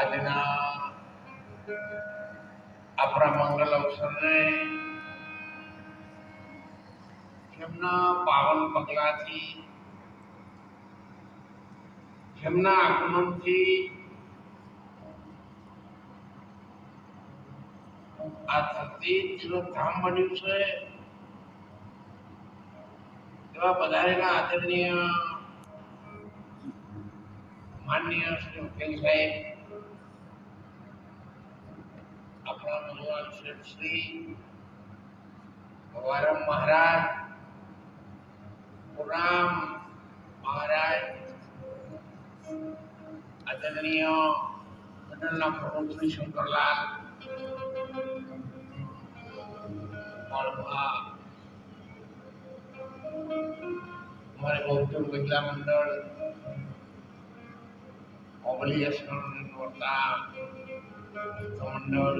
આજના આપણા મંગલ અવસરને એમના પાવન પગલાથી એમના આગમનથી આ ધરતી ધામ બન્યું છે, એવા પધારેલા આદરણીય માનનીય શ્રી વકીલ સાહેબ આપણા ભગવાન શેઠ શ્રી ભગવાન મહારાજ પુરામ મહારાજ આદરણીય મંડળના પ્રમુખ શ્રી શંકરલાલ મળવા અમારે બૌદ્ધ મહિલા મંડળ ઓબલિએશન નોરતા મંડળ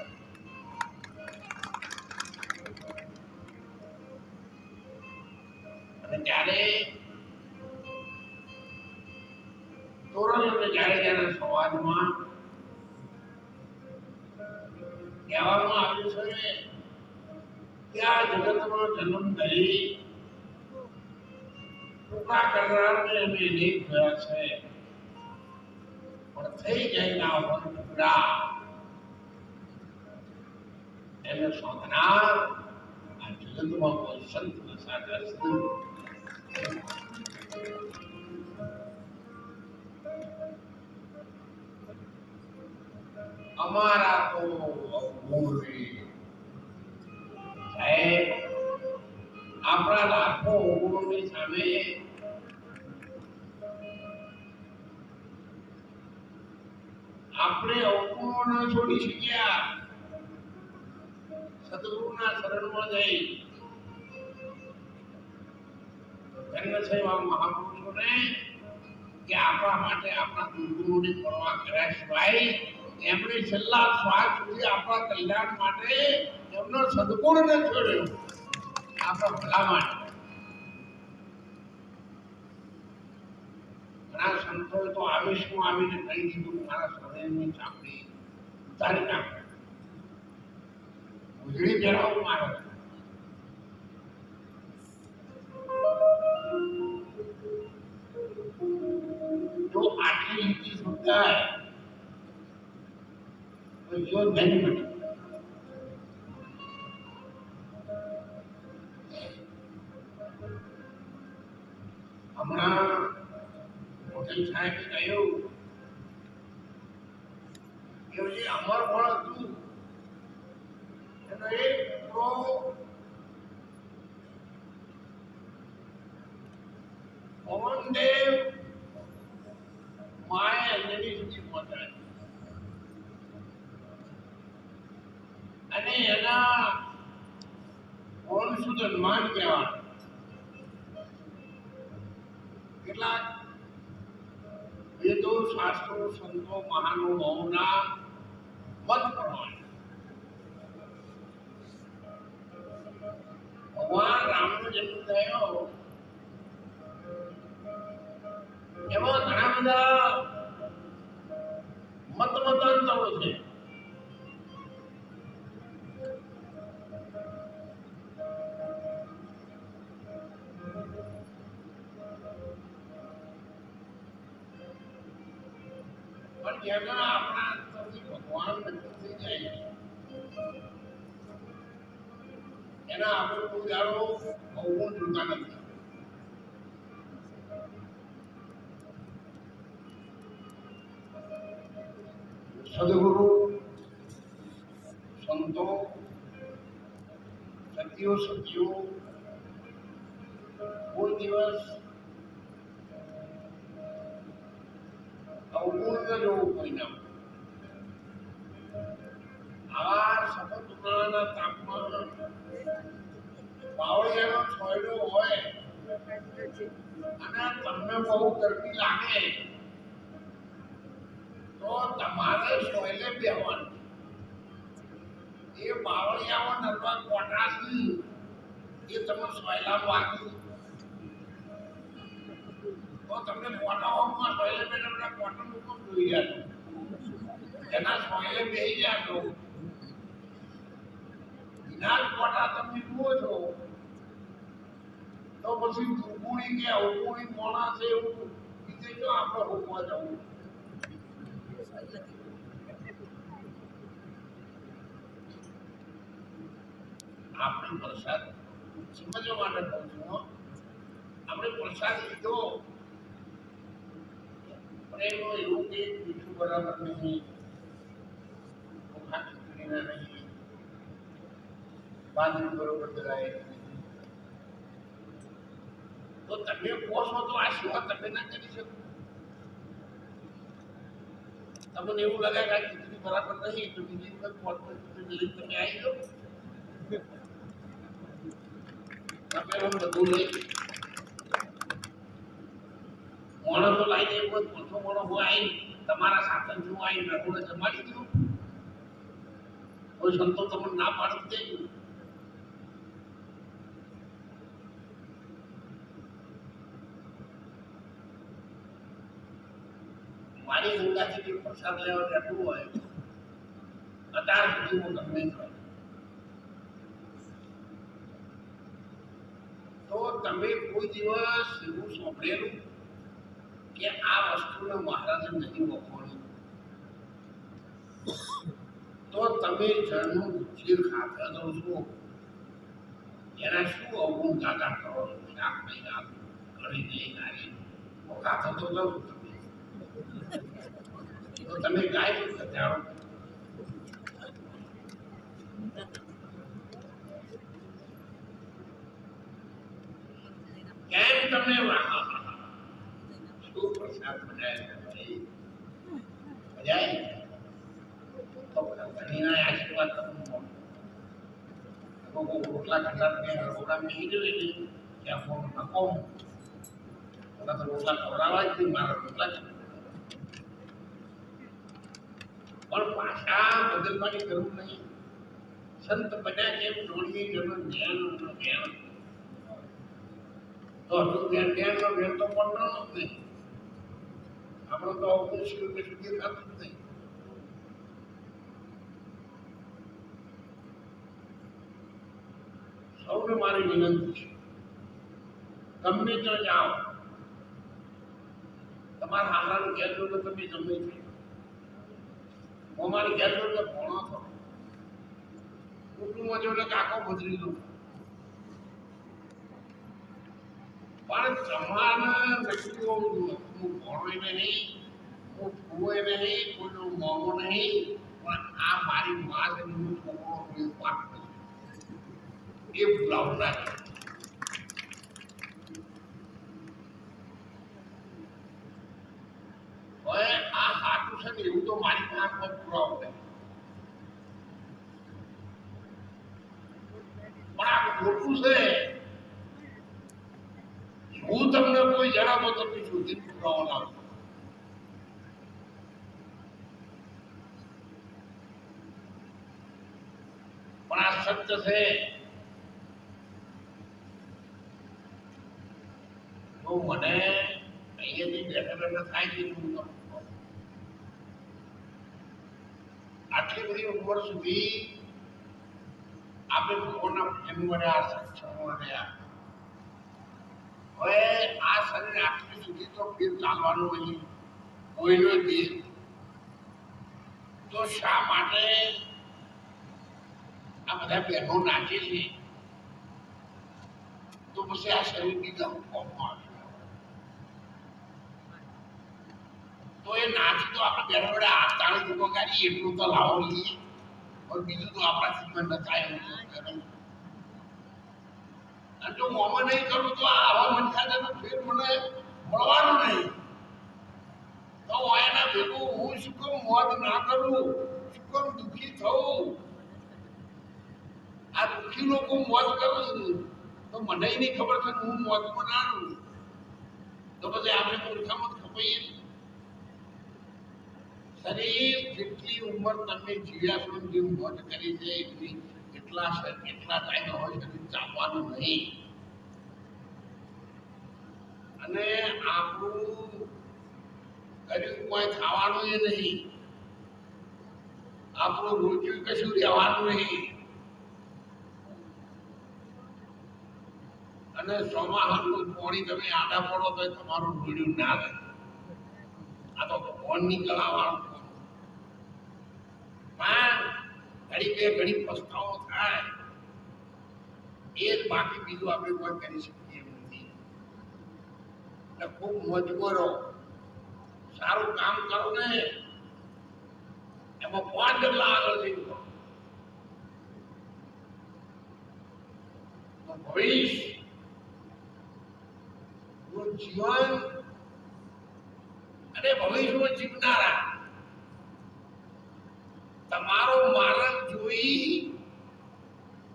તોરણ અને જાડેજાના સમાજમાં કહેવામાં આવ્યું છે ને કે આ જગતમાં જન્મ ધરી ટૂંકા કરનારને અમે નહીં થયા છે પણ થઈ જાય ના વન ટુકડા એને શોધનાર આ જગતમાં કોઈ સંત સાચા અમારા તો અવગુણ સાહેબ, આપણા લાખો અવગુણોની સામે આપણે અવગુણો ન છોડી શક્યા. સદગુરુના શરણમાં જઈ. ધન્ય છે એવા કે આપણા માટે આપણા દુર્ગુણોની પરવા કર્યા સિવાય એમણે છેલ્લા શ્વાસ સુધી આપણા કલ્યાણ માટે એમનો સદગુણને છોડ્યો આપણા ભલા માટે ઘણા સંતોએ તો આવેશમાં આવીને કહી દીધું કે મારા શરીરની ચામડી ઉતારી નાખો ઉજળી જણાવું મારે જો આટલી યુક્તિ સમજાય benefit. સંતો મહાનુભાવોના મત પ્રમાણે ભગવાન રામનો જન્મ થયો એમાં ઘણા બધા મત મતાંતરો છે એના આપણે કોઈ દાડો અવગુણ જોતા નથી. સદગુરુ, સંતો, સતીઓ સતીઓ કોઈ દિવસ અવગુણ જોવું કોઈના આવા સતત ઉનાળાના તાપમાન તમને બહુ ગરમી લાગે. તો તમારે સોયલે બેવાનું એ બાવળિયામાં નરવા કોટાથી એ તમે સોયલા વાગી તો તમને કોટાઓમાં સોયલે બેઠા બેઠા કોટન ઉપર જોઈ જાય એના સોયલે બેસી જાજો વિનાશ કોટા તમે જુઓ છો. તો પછી દુગુણી કે અવગુણી મોણા છે એવું બીજે જો આપણે હોકવા જવું આપણે પ્રસાદ સમજવા માટે કહું છું હો. આપણે પ્રસાદ લીધો પણ એનું એવું કે મીઠું બરાબર નહીં ચોખા ખીચડીના નહીં બાજરી બરોબર દળાય નહીં. તો તમે કહો છો તો આ સેવા તમે ના કરી શકો તમને એવું લાગે કે આ ખીચડી બરાબર નહીં તો બીજી વખત પોટમાં ખીચડી લઈને તમે આવી જાઓ તપેલું બધું લઈ માણસો લાઈને એક વખત પોતો મોણો હું આવી તમારા સાધન જો આવી રઘુને જમાડી દઉં કોઈ સંતો તમને ના પાડી દે મારી ગંગાથી પ્રસાદ લેવા બેઠું હોય? અત્યાર સુધી હું તમને તો તમે કોઈ દિવસ એવું સાંભળેલું કે આ વસ્તુને મહારાજે નથી વખોડી? તો તમે જળનું ખીર ખાતા દો શું એના શું અવગુણ દાદા કરો છો? શાક નહીં આપ ઘડી નહીં નારી ખાતો તો જાઉં તમે તો તમે ગાય શું ખત્યારો કેમ તમને વાહ શું પ્રસાદ બનાવ્યો છે મજા આવી તો બધા ધણીના આશીર્વાદ તમને મળે લોકો રોટલા ખાતા મેં રોટલા મેં કીધું એટલે ત્યાં ફોન નકો ઓલા તો રોટલા ખવડાવવા જ નહીં મારા રોટલા જ પણ પાછા બદલવાની જરૂર નહીં સંત બન્યા કેમ જોડીએ જરૂર જ્ઞાન જ્ઞાન તો હજુ જ્ઞાન જ્ઞાનનો ભેદ તો પડતો જ નહીં આપણો તો અવકુશ રૂપે સુધી થતું જ નહીં સૌને મારી વિનંતી છે ગમે ત્યાં જાઓ તમારા હાલાનું ઘેર જો તો તમે ગમે છે હું અમારી ઘેર જો તો ભણો છો કુટુંબમાં જો તો કાકો બદલી દઉં પણ તમારે નક્કી હોવું જોઈએ હું ભણોય નહીં હું ફૂવે નહીં કોઈનું મોંઘું નહીં પણ આ મારી મા છે હું છોકરો કોઈ વાત નથી એ ભૂલાવું ના કરે. હવે આ હાથું છે ને એવું તો મારી પાસે કોઈ પુરાવો નહીં પણ આ ખોટું છે હું તમને કોઈ જણાવો તો તમે શોધી પુરાવો લાવજો પણ આ સત્ય છે તો મને અહીંયાથી બેઠા બેઠા થાય છે હું તમને આટલી બધી ઉંમર સુધી આપણે ભગવાનના ભજન મળ્યા સત્સંગ રહ્યા હવે આ શરીર આટલી સુધી તો ફેર ચાલવાનું નહીં, કોઈનો દેહ તો શા માટે આ બધા બહેનો નાચે છે? તો પછી આ શરીર ગમ કોમમાં આવશે તો એ નાથી તો આપણે વડે હાથ તાળી ચૂકો કાઢીએ એટલું તો લાવો લઈએ. બીજું તો આપણા પણ નચાય છે. અને જો મોમાં નહીં કરું તો આવા મનખાને ફેર મને મળવાનું નહીં. તો એના ભેગું હું શું કેમ મોત ના કરું. શું કેમ દુઃખી થવું. આ દુઃખી લોકો મોત કરું તો મને નહીં ખબર કે હું મોત બનાવું તો પછી આપણે મૂર્ખામાં ખપાઈએ શરીર જેટલી ઉંમર તમે જીવ્યા છો જે મોજ કરી છે? એટલી એટલા એટલા ટાઈમ હોય શરીર ચાલવાનું નહીં. અને આપણું કર્યું કોઈ ખાવાનું એ નહીં. આપણું રોજ્યું કશું રહેવાનું નહીં. અને ચોમાહાનું પોણી તમે આડા પડો તો તમારું રોડ્યું ના રહે આ તો ભગવાનની કળા વાળું. પણ ઘડી બે ઘડી પસ્તાવો થાય. એ જ બાકી બીજું આપણે કોઈ કરી શકીએ એમ નથી. ખૂબ મજબૂરો સારું કામ કરો ને. એમાં પાંચ ડગલા આગળ થઈ ગયો ભવિષ્ય જીવન અને ભવિષ્યમાં જીવનારા તમારો માર્ગ જોઈ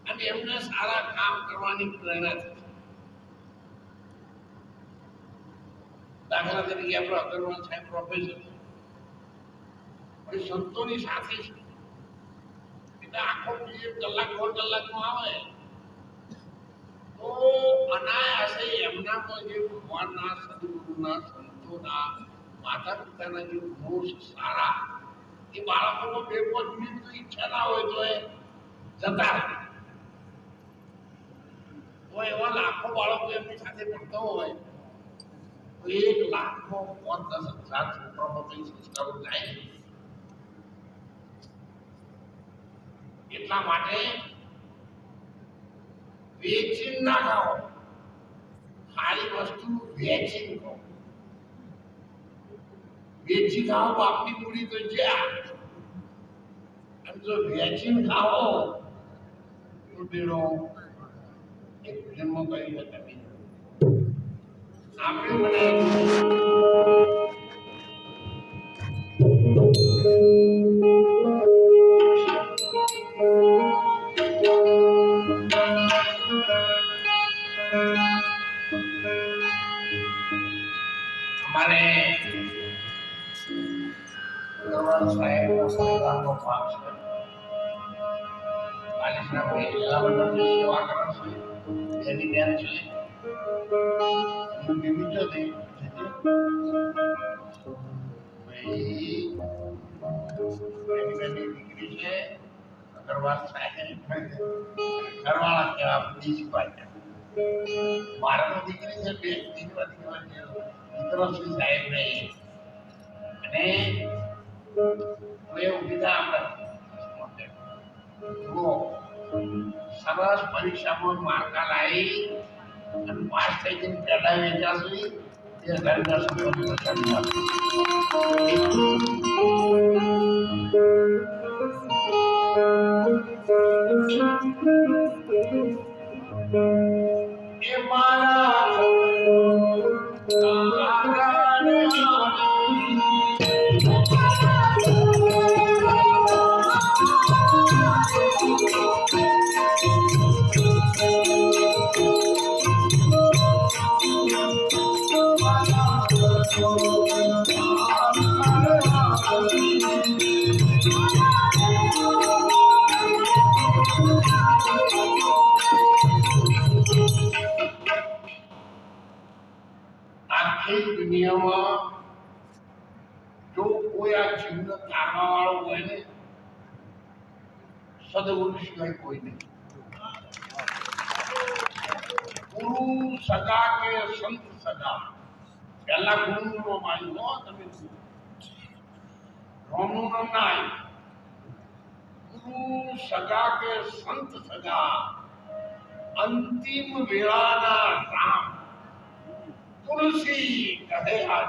અને એમને સારા કામ કરવાની પ્રેરણા થશે દાખલા તરીકે આપણો અગરવાલ સાહેબ પ્રોફેસર પણ સંતોની સાથે છે આખો પીરિયડ કલાક, દોઢ કલાકનો આવે. તો અનાયાસે એમનામાં જે ભગવાનના, સદગુરુના, સંતોના માતા પિતાના જે ગુણો સારા એ બાળકોનો બે પાંચ મિનિટ તો ઈચ્છા ના હોય તો એ જતા રહે તો એવા લાખો બાળકો એમની સાથે ભણતા હોય તો એક લાખનો પાંચ દસ હજાર છોકરાઓ કઈ સંસ્કારો જાય છે. એટલા માટે વેચીને ના ખાઓ ખાલી વસ્તુ વેચીને ખાઓ વેચી ખાઓ બાપની પૂરી તો જ્યાં અને જો વેક્સિન ખાઓ તો બેડો એક જન્મ કરી શકે આપણે બનાવ્યું ઘરવાળા કહેવા પ્રિન્સિપાલ મારા તો દીકરી છે બે દીકરા દીકરા છે દીકરો શ્રી સાહેબ ને અને प्रयोग दिला हो. सरस मार्काला आहे आणि पास त्याची पेटायची असली ते કોઈ આ જીવને તારવા વાળો હોય ને સદગુરુ સિવાય કોઈ નહીં ગુરુ સગા કે સંત સગા પહેલા ગુરુ નામ આવ્યું હો તમે રોમનું નામ ના આવ્યું સગા કે સંત સગા અંતિમ વેળાના રામ તુલસી કહે આ